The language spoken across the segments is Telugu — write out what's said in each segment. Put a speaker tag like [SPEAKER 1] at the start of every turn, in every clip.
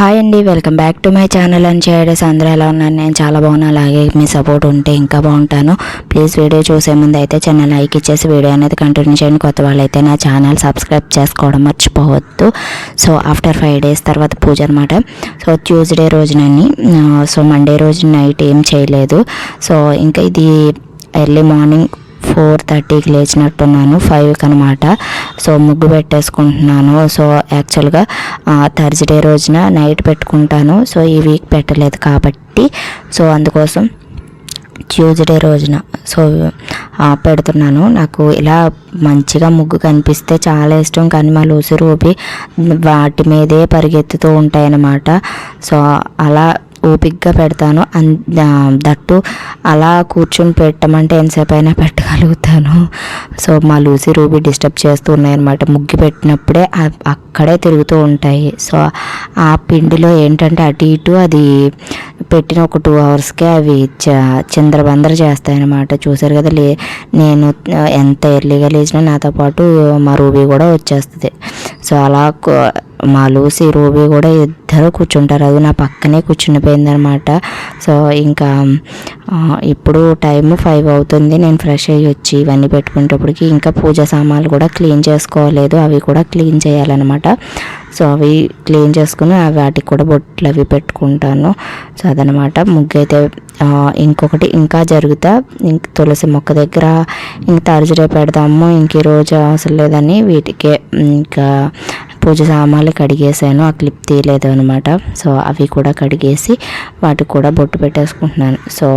[SPEAKER 1] హాయ్ అండి welcome back to my channel అని చేయడే అందరూ ఎలా ఉన్నాను నేను చాలా బాగున్నా అలాగే మీ సపోర్ట్ ఉంటే ఇంకా బాగుంటాను. ప్లీజ్ వీడియో చూసే ముందు అయితే ఛానల్ లైక్ ఇచ్చేసి వీడియో అనేది కంటిన్యూ చేయండి. కొత్త వాళ్ళైతే నా ఛానల్ సబ్స్క్రైబ్ చేసుకోవడం మర్చిపోవద్దు. సో ఆఫ్టర్ ఫైవ్ డేస్ తర్వాత పూజ అనమాట సో ట్యూస్డే రోజునని సో మండే రోజు నైట్ ఏం చేయలేదు. సో ఇంకా ఇది ఎర్లీ మార్నింగ్ ఫోర్ థర్టీకి లేచినట్టున్నాను ఫైవ్కి అనమాట సో ముగ్గు పెట్టేసుకుంటున్నాను. సో యాక్చువల్గా థర్స్డే రోజున నైట్ పెట్టుకుంటాను. సో ఈ వీక్ పెట్టలేదు కాబట్టి సో అందుకోసం ట్యూస్డే రోజున సో పెడుతున్నాను. నాకు ఇలా మంచిగా ముగ్గు కనిపిస్తే చాలా ఇష్టం. కానీ మా లూసి రూపి వాటి మీదే పరిగెత్తుతూ ఉంటాయన్నమాట. సో అలా ఓపిక్గా పెడతాను. అన్ దట్టు అలా కూర్చొని పెట్టమంటే ఎంతసేపు అయినా పెట్టగలుగుతాను. సో మా లూసి రూబీ డిస్టర్బ్ చేస్తూ ఉన్నాయన్నమాట. ముగ్గు పెట్టినప్పుడే అక్కడే తిరుగుతూ ఉంటాయి. సో ఆ పిండిలో ఏంటంటే అటు ఇటు అది పెట్టిన ఒక టూ అవర్స్కే అవి చ చిందరబందర చేస్తాయన్నమాట. చూసారు కదా లే నేను ఎంత ఎర్లీగా లేచినా నాతో పాటు మా రూబీ కూడా వచ్చేస్తుంది. సో అలా మా లూసి రూబీ కూడా ఇద్దరు కూర్చుంటారు. అది నా పక్కనే కూర్చునిపోయింది అనమాట సో ఇంకా ఇప్పుడు టైం ఫైవ్ అవుతుంది. నేను ఫ్రెష్ అయ్యి వచ్చి ఇవన్నీ పెట్టుకునేటప్పటికి ఇంకా పూజ సామాన్లు కూడా క్లీన్ చేసుకోలేదు. అవి కూడా క్లీన్ చేయాలన్నమాట. సో అవి క్లీన్ చేసుకుని వాటికి కూడా బొట్లు అవి పెట్టుకుంటాను. సో అదనమాట ముగ్గు అయితే ఇంకొకటి ఇంకా జరుగుతా ఇంక తులసి మొక్క దగ్గర ఇంక థర్స్డే పెడదాము ఇంక ఈరోజు అవసరం లేదని వీటికే ఇంకా పూజ సామాన్లు కడిగేసాను. ఆ క్లిప్ తీయలేదు అనమాట సో అవి కూడా కడిగేసి వాటికి కూడా బొట్టు పెట్టేసుకుంటున్నాను. సో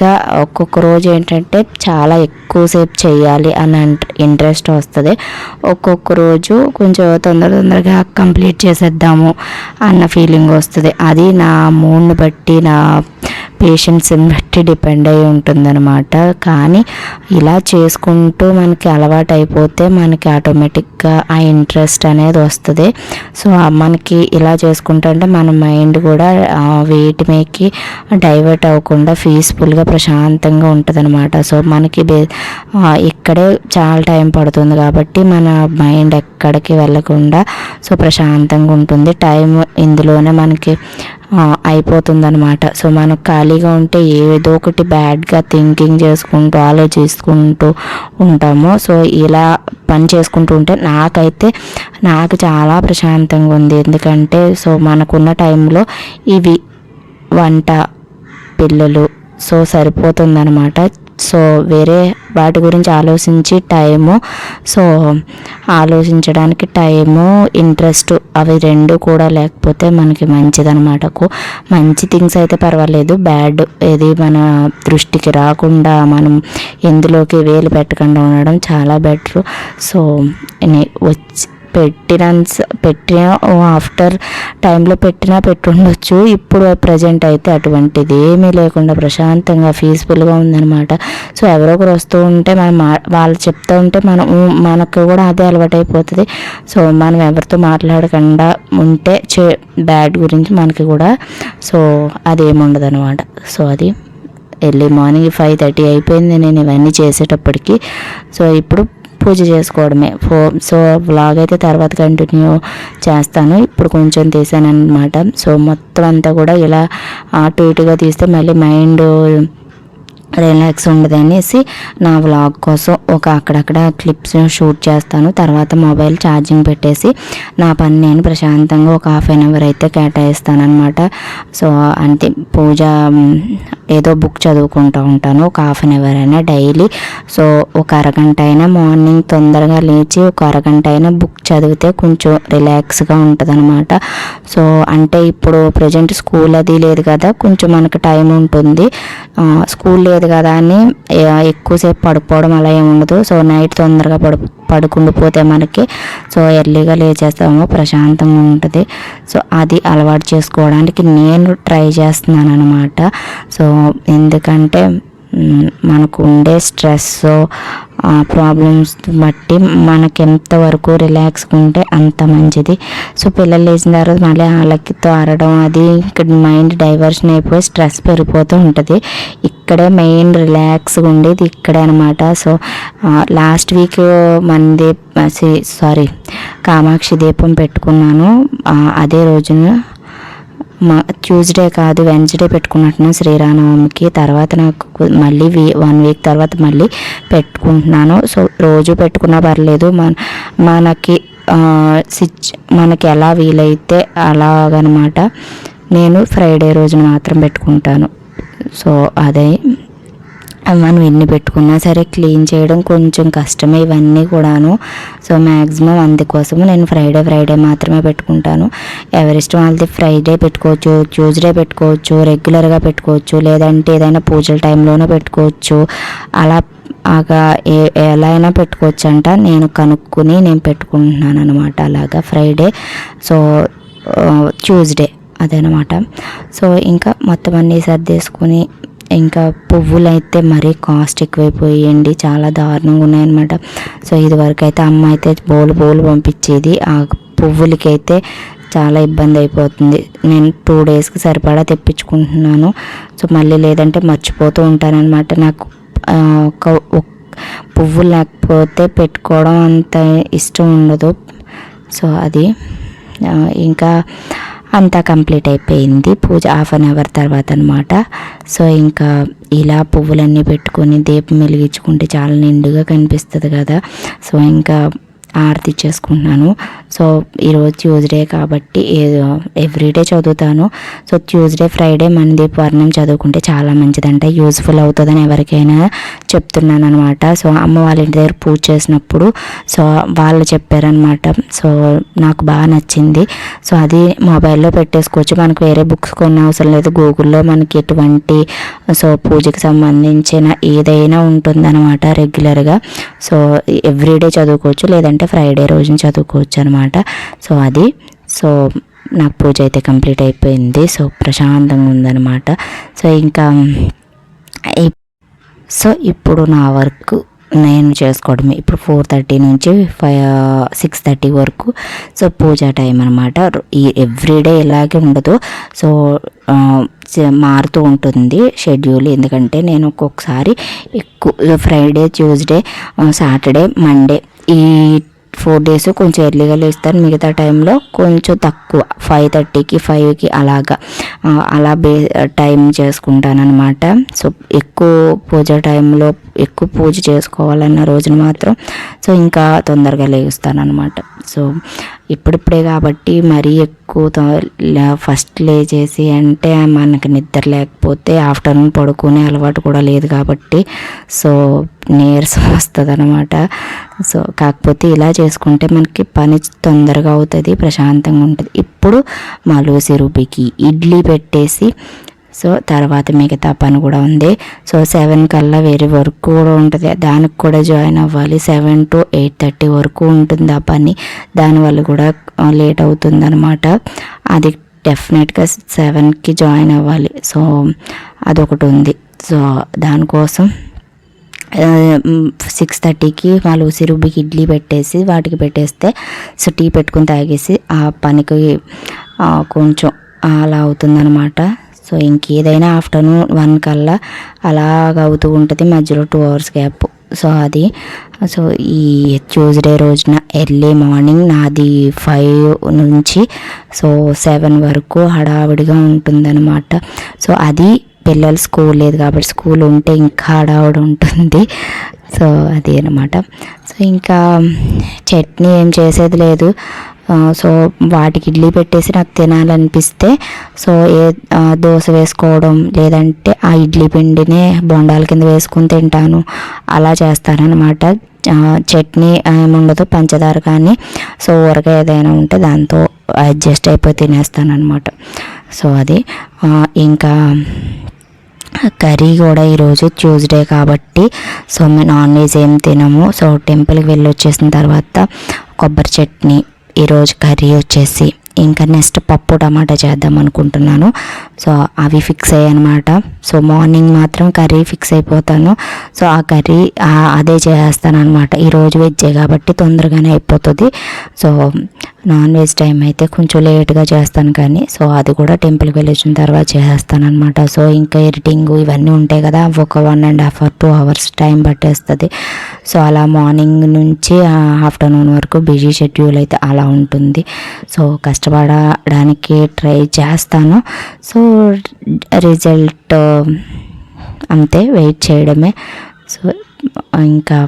[SPEAKER 1] ఇంకా ఒక్కొక్క రోజు ఏంటంటే చాలా ఎక్కువసేపు చేయాలి అని ఇంట్రెస్ట్ వస్తుంది. ఒక్కొక్క రోజు కొంచెం తొందర తొందరగా కంప్లీట్ చేసేద్దాము అన్న ఫీలింగ్ వస్తుంది. అది నా మూడ్ని బట్టి నా పేషెన్స్ని బట్టి డిపెండ్ అయి ఉంటుందన్నమాట. కానీ ఇలా చేసుకుంటూ మనకి అలవాటు అయిపోతే మనకి ఆటోమేటిక్గా ఆ ఇంట్రెస్ట్ అనేది వస్తుంది. సో మనకి ఇలా చేసుకుంటుంటే మన మైండ్ కూడా వెయిట్ వేటి మీదకి డైవర్ట్ అవ్వకుండా పీస్ఫుల్గా ప్రశాంతంగా ఉంటుంది సో మనకి ఇక్కడే చాలా టైం పడుతుంది కాబట్టి మన మైండ్ ఎక్కడికి వెళ్ళకుండా సో ప్రశాంతంగా ఉంటుంది. టైం ఇందులోనే మనకి అయిపోతుందనమాట సో మనం ఖాళీగా ఉంటే ఏదో ఒకటి బ్యాడ్గా థింకింగ్ చేసుకుంటూ ఆలోచిస్తుంటూ ఉంటాము. సో ఇలా పని చేసుకుంటూ ఉంటే నాకైతే నాకు చాలా ప్రశాంతంగా ఉంది. ఎందుకంటే సో మనకున్న టైంలో ఇవి వంట పిల్లలు సో సరిపోతుందనమాట సో వేరే వాటి గురించి ఆలోచించి టైము సో ఆలోచించడానికి టైము ఇంట్రెస్ట్ అవి రెండు కూడా లేకపోతే మనకి మంచిదనమాట మంచి థింగ్స్ అయితే పర్వాలేదు. బ్యాడ్ ఏది మన దృష్టికి రాకుండా మనం ఎందులోకి వేలు పెట్టకుండా ఉండడం చాలా బెటర్. సో నే- వచ్చి పెట్టిన పెట్టిన ఆఫ్టర్ టైంలో పెట్టినా పెట్టుండొచ్చు. ఇప్పుడు ప్రజెంట్ అయితే అటువంటిది ఏమీ లేకుండా ప్రశాంతంగా పీస్ఫుల్గా ఉందన్నమాట. సో ఎవరో ఒకరు వస్తూ ఉంటే మనం మా- వాళ్ళు చెప్తూ ఉంటే మనం మనకు కూడా అదే అలవాటైపోతుంది. సో మనం ఎవరితో మాట్లాడకుండా ఉంటే చే బ్యాడ్ గురించి మనకి కూడా సో అదేముండదు అనమాట సో అది ఎర్లీ మార్నింగ్ ఫైవ్ థర్టీ అయిపోయింది. నేను ఇవన్నీ చేసేటప్పటికి. సో ఇప్పుడు పూజ చేసుకోవడమే. ఫో సో వ్లాగ్ అయితే తర్వాత కంటిన్యూ చేస్తాను. ఇప్పుడు కొంచెం తీసాను అనమాట సో మొత్తం అంతా కూడా ఇలా అటు ఇటుగా తీస్తే మళ్ళీ మైండ్ రిలాక్స్ ఉండదు అనేసి నా వ్లాగ్ కోసం ఒక అక్కడక్కడ క్లిప్స్ షూట్ చేస్తాను. తర్వాత మొబైల్ ఛార్జింగ్ పెట్టేసి నా పని నేను ప్రశాంతంగా ఒక హాఫ్ అన్ అవర్ అయితే కేటాయిస్తాను అనమాట సో అంతే. పూజ ఏదో బుక్ చదువుకుంటూ ఉంటాను ఒక హాఫ్ అన్ అవర్ అయినా డైలీ. సో ఒక అరగంట అయినా మార్నింగ్ తొందరగా లేచి ఒక అరగంట అయినా బుక్ చదివితే కొంచెం రిలాక్స్గా ఉంటుంది అనమాట సో అంటే ఇప్పుడు ప్రజెంట్ స్కూల్ అది లేదు కదా కొంచెం మనకు టైం ఉంటుంది. స్కూల్ లేదు కదా అని ఎక్కువసేపు పడుకోవడం అలా ఏమి ఉండదు. సో నైట్ తొందరగా పడు పడుకుండిపోతే మనకి సో ఎర్లీగా లేచేస్తాము ప్రశాంతంగా ఉంటుంది. సో అది అలవాటు చేసుకోవడానికి నేను ట్రై చేస్తున్నాను అనమాట సో ఎందుకంటే మనకు ఉండే స్ట్రెస్ ప్రాబ్లమ్స్ బట్టి మనకి ఎంతవరకు రిలాక్స్గా ఉంటే అంత మంచిది. సో పిల్లలు లేచిన తర్వాత మళ్ళీ వాళ్ళకితో ఆడడం అది ఇక్కడ మైండ్ డైవర్షన్ అయిపోయి స్ట్రెస్ పెరిగిపోతూ ఉంటుంది. ఇక్కడే మెయిన్ రిలాక్స్గా ఉండేది ఇక్కడే అనమాట సో లాస్ట్ వీక్ మంది సారీ కామాక్షి దీపం పెట్టుకున్నాను. అదే రోజున మా ట్యూస్డే కాదు వెన్స్డే పెట్టుకున్నట్టున్నాను శ్రీరామనవమికి. తర్వాత నాకు మళ్ళీ వీ వన్ వీక్ తర్వాత మళ్ళీ పెట్టుకుంటున్నాను. సో రోజు పెట్టుకున్నా పర్లేదు. మన మనకి సిచ్ మనకి ఎలా వీలైతే అలాగనమాట. నేను ఫ్రైడే రోజున మాత్రం పెట్టుకుంటాను. సో అదే మనం ఎన్ని పెట్టుకున్నా సరే క్లీన్ చేయడం కొంచెం కష్టమే ఇవన్నీ కూడాను. సో మ్యాక్సిమం అందుకోసము నేను ఫ్రైడే ఫ్రైడే మాత్రమే పెట్టుకుంటాను. ఎవరిష్టం వాళ్ళది ఫ్రైడే పెట్టుకోవచ్చు ట్యూస్డే పెట్టుకోవచ్చు రెగ్యులర్గా పెట్టుకోవచ్చు లేదంటే ఏదైనా పూజల టైంలోనే పెట్టుకోవచ్చు. అలా ఆగా ఏ ఎలా అయినా పెట్టుకోవచ్చు అంట నేను కనుక్కుని నేను పెట్టుకుంటున్నాను అనమాట అలాగా ఫ్రైడే. సో ట్యూస్డే అదనమాట సో ఇంకా మొత్తం అన్నీ సర్దేసుకుని ఇంకా పువ్వులు అయితే మరీ కాస్ట్ ఎక్కువైపోయాయండి చాలా దారుణంగా ఉన్నాయన్నమాట. సో ఇదివరకు అయితే అమ్మ అయితే బోలు బోలు పంపించేది. ఆ పువ్వులకైతే చాలా ఇబ్బంది అయిపోతుంది. నేను టూ డేస్కి సరిపడా తెప్పించుకుంటున్నాను. సో మళ్ళీ లేదంటే మర్చిపోతూ ఉంటానన్నమాట. నాకు ఒక పువ్వు లేకపోతే పెట్టుకోవడం అంత ఇష్టం ఉండదు. సో అది ఇంకా అంతా కంప్లీట్ అయిపోయింది. పూజ హాఫ్ అన్ అవర్ తర్వాత అనమాట సో ఇంకా ఇలా పువ్వులన్నీ పెట్టుకొని దీపం వెలిగించుకుంటే చాలా నిండుగా కనిపిస్తుంది కదా. సో ఇంకా ఆరతి చేసుకుంటున్నాను. సో ఈరోజు ట్యూస్డే కాబట్టి ఏదో ఎవ్రీడే చదువుతాను. సో ట్యూస్డే ఫ్రైడే మనది వర్ణం చదువుకుంటే చాలా మంచిదంట. యూజ్ఫుల్ అవుతుందని ఎవరికైనా చెప్తున్నాను అనమాట సో అమ్మ వాళ్ళ ఇంటి దగ్గర పూజ చేసినప్పుడు సో వాళ్ళు చెప్పారనమాట సో నాకు బాగా నచ్చింది. సో అది మొబైల్లో పెట్టేసుకోవచ్చు. మనకు వేరే బుక్స్ కొన్న అవసరం లేదు. గూగుల్లో మనకి ఎటువంటి సో పూజకి సంబంధించిన ఏదైనా ఉంటుందన్నమాట రెగ్యులర్గా సో ఎవ్రీడే చదువుకోవచ్చు. లేదంటే అంటే ఫ్రైడే రోజున చదువుకోవచ్చు అనమాట సో అది. సో నాకు పూజ అయితే కంప్లీట్ అయిపోయింది. సో ప్రశాంతంగా ఉందన్నమాట. సో ఇంకా సో ఇప్పుడు నా వర్క్ నేను చేసుకోవడమే. ఇప్పుడు ఫోర్ థర్టీ నుంచి ఫైవ్ సిక్స్ థర్టీ వరకు సో పూజ టైం అనమాట ఈ ఎవ్రీడే ఇలాగే ఉండదు సో మారుతూ ఉంటుంది షెడ్యూల్. ఎందుకంటే నేను ఒక్కొక్కసారి ఎక్కువ ఫ్రైడే ట్యూస్డే సాటర్డే మండే ఈ ఫోర్ డేస్ కొంచెం ఎర్లీగా లేస్తాను మిగతా టైంలో కొంచెం తక్కువ ఫైవ్ థర్టీకి ఫైవ్కి అలాగా అలా బే టైం చేసుకుంటాను అనమాట సో ఎక్కువ పూజ టైంలో ఎక్కువ పూజ చేసుకోవాలన్న రోజున మాత్రం సో ఇంకా తొందరగా లేస్తాను అనమాట సో ఇప్పుడిప్పుడే కాబట్టి మరీ ఎక్కువ త- లే- ఫస్ట్ లేచేసి అంటే మనకి నిద్ర లేకపోతే ఆఫ్టర్నూన్ పడుకునే అలవాటు కూడా లేదు కాబట్టి సో నీరసం వస్తుంది అనమాట సో కాకపోతే ఇలా చేసుకుంటే మనకి పని తొందరగా అవుతుంది ప్రశాంతంగా ఉంటుంది. ఇప్పుడు మా లూసి రూబీకి ఇడ్లీ పెట్టేసి సో తర్వాత మిగతా పని కూడా ఉంది. సో సెవెన్ కల్లా వేరే వర్క్ కూడా ఉంటుంది. దానికి కూడా జాయిన్ అవ్వాలి. సెవెన్ టు ఎయిట్ థర్టీ వరకు ఉంటుంది ఆ పని. దానివల్ల కూడా లేట్ అవుతుంది అనమాట అది డెఫినెట్గా సెవెన్కి జాయిన్ అవ్వాలి. సో అదొకటి ఉంది. సో దానికోసం సిక్స్ థర్టీకి వాళ్ళు ఉసిరుబ్బికి ఇడ్లీ పెట్టేసి వాటికి పెట్టేస్తే సో టీ పెట్టుకుని తాగేసి ఆ పనికి కొంచెం అలా అవుతుందన్నమాట. సో ఇంకేదైనా ఆఫ్టర్నూన్ వన్ కల్లా అలాగ అవుతూ ఉంటుంది. మధ్యలో టూ అవర్స్ గ్యాప్. సో అది. సో ఈ ట్యూస్డే రోజున ఎర్లీ మార్నింగ్ నాది ఫైవ్ నుంచి సో సెవెన్ వరకు హడావిడిగా ఉంటుందన్నమాట. సో అది పిల్లలు స్కూల్ లేదు కాబట్టి స్కూల్ ఉంటే ఇంకా హడావుడి ఉంటుంది. సో అది అనమాట సో ఇంకా చట్నీ ఏం చేసేది లేదు. సో వాటికి ఇడ్లీ పెట్టేసి నాకు తినాలనిపిస్తే సో ఏ దోశ వేసుకోవడం లేదంటే ఆ ఇడ్లీ పిండినే బొండాల కింద వేసుకుని తింటాను. అలా చేస్తానన్నమాట చట్నీ ఏముండదు పంచదార కానీ సో ఊరగాయ ఏదైనా ఉంటే దాంతో అడ్జస్ట్ అయిపోయి తినేస్తాను అనమాట సో అది. ఇంకా కర్రీ కూడా ఈరోజు ట్యూస్డే కాబట్టి సో మేము నాన్ వెజ్ ఏం తినము. సో టెంపుల్కి వెళ్ళి వచ్చేసిన తర్వాత కొబ్బరి చట్నీ ఈరోజు కర్రీ వచ్చేసి ఇంకా నెక్స్ట్ పప్పు టమాటా చేద్దాం అనుకుంటున్నాను. సో అవి ఫిక్స్ అయ్యాయి అనమాట సో మార్నింగ్ మాత్రం కర్రీ ఫిక్స్ అయిపోతాను. సో ఆ కర్రీ అదే చేస్తాను అనమాట ఈరోజు వెజ్జే కాబట్టి తొందరగానే అయిపోతుంది. సో నాన్ వెజ్ టైం అయితే కొంచెం లేట్గా చేస్తాను కానీ సో అది కూడా టెంపుల్కి వెళ్ళి వచ్చిన తర్వాత చేసేస్తాను అనమాట సో ఇంకా ఎడిటింగ్ ఇవన్నీ ఉంటాయి కదా ఒక one and half hour two hours time పట్టేస్తుంది. సో అలా మార్నింగ్ నుంచి ఆఫ్టర్నూన్ వరకు బిజీ షెడ్యూల్ అయితే అలా ఉంటుంది. సో కష్టపడడానికి ట్రై చేస్తాను. సో రిజల్ట్ అంతే వెయిట్ చేయడమే. సో ఇంకా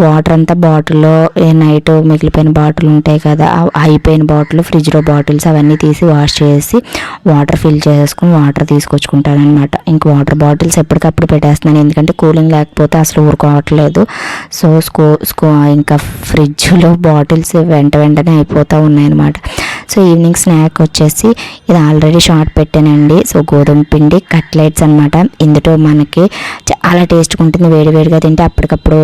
[SPEAKER 1] వాటర్ అంతా బాటిల్లో నైట్ మిగిలిపోయిన బాటిల్ ఉంటాయి కదా అయిపోయిన బాటిల్ ఫ్రిడ్జ్లో బాటిల్స్ అవన్నీ తీసి వాష్ చేసి వాటర్ ఫిల్ చేసుకుని వాటర్ తీసుకొచ్చుకుంటాను అనమాట ఇంక వాటర్ బాటిల్స్ ఎప్పటికప్పుడు పెట్టేస్తున్నాను. ఎందుకంటే కూలింగ్ లేకపోతే అసలు ఊరుకోవట్లేదు. సో స్కూ స్కూ ఇంకా ఫ్రిడ్జ్లో బాటిల్స్ వెంట వెంటనే అయిపోతూ ఉన్నాయన్నమాట. సో ఈవినింగ్ స్నాక్ వచ్చేసి ఇది ఆల్రెడీ షార్ట్ పెట్టానండి. సో గోధుమ పిండి కట్లెట్స్ అనమాట ఇందులో మనకి చాలా టేస్ట్గా ఉంటుంది. వేడివేడిగా తింటే అప్పటికప్పుడు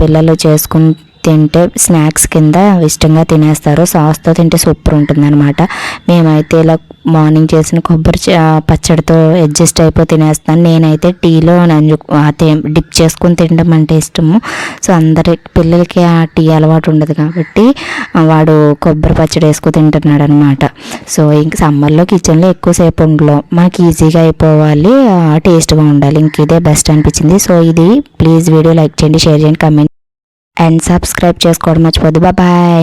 [SPEAKER 1] పిల్లలు చేసుకుని తింటే స్నాక్స్ కింద ఇష్టంగా తినేస్తారు. సాస్తో తింటే సూపర్ ఉంటుందన్నమాట. మేమైతే ఇలా మార్నింగ్ చేసిన కొబ్బరి పచ్చడితో అడ్జస్ట్ అయిపోయి తినేస్తాను. నేనైతే టీలో నంజు డిప్ చేసుకొని తినడం అంటే ఇష్టము. సో అందరి పిల్లలకి ఆ టీ అలవాటు ఉండదు కాబట్టి వాడు కొబ్బరి పచ్చడి వేసుకుని తింటున్నాడు అనమాట సో ఇంక సమ్మర్లో కిచెన్లో ఎక్కువసేపు ఉండలో. మనకి ఈజీగా అయిపోవాలి. టేస్ట్గా ఉండాలి ఇంక ఇదే బెస్ట్ అనిపించింది. సో ఇది ప్లీజ్ వీడియో లైక్ చేయండి షేర్ చేయండి కమెంట్ అండ్ సబ్స్క్రైబ్ చేసుకోవడం మర్చిపోద్దు బాయ్